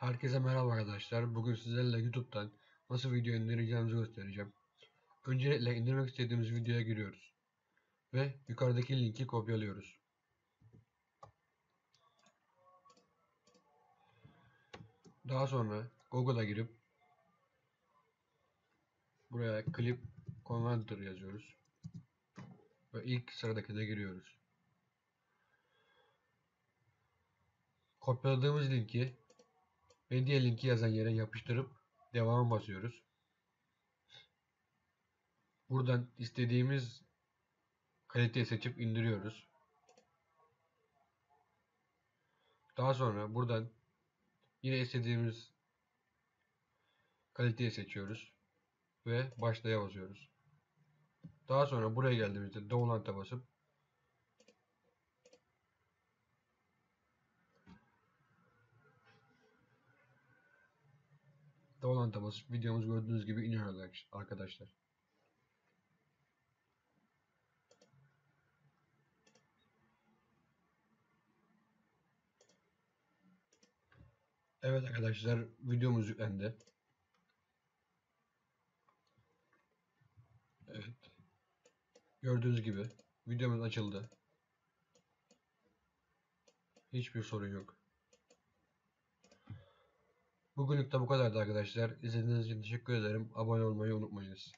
Herkese merhaba arkadaşlar. Bugün sizlerle YouTube'dan nasıl video indireceğimizi göstereceğim. Öncelikle indirmek istediğimiz videoya giriyoruz. Ve yukarıdaki linki kopyalıyoruz. Daha sonra Google'a girip buraya Clip Converter yazıyoruz. Ve ilk sıradaki de giriyoruz. Kopyaladığımız linki Medya linki yazan yere yapıştırıp devama basıyoruz. Buradan istediğimiz kaliteyi seçip indiriyoruz. Daha sonra buradan yine istediğimiz kaliteyi seçiyoruz ve başlaya basıyoruz. Daha sonra buraya geldiğimizde download'a basıp Download'a basıp videomuz gördüğünüz gibi iniyor arkadaşlar. Evet arkadaşlar videomuz yüklendi. Evet. Gördüğünüz gibi videomuz açıldı. Hiçbir sorun yok. Bugünlük de bu kadardı arkadaşlar. İzlediğiniz için teşekkür ederim. Abone olmayı unutmayınız.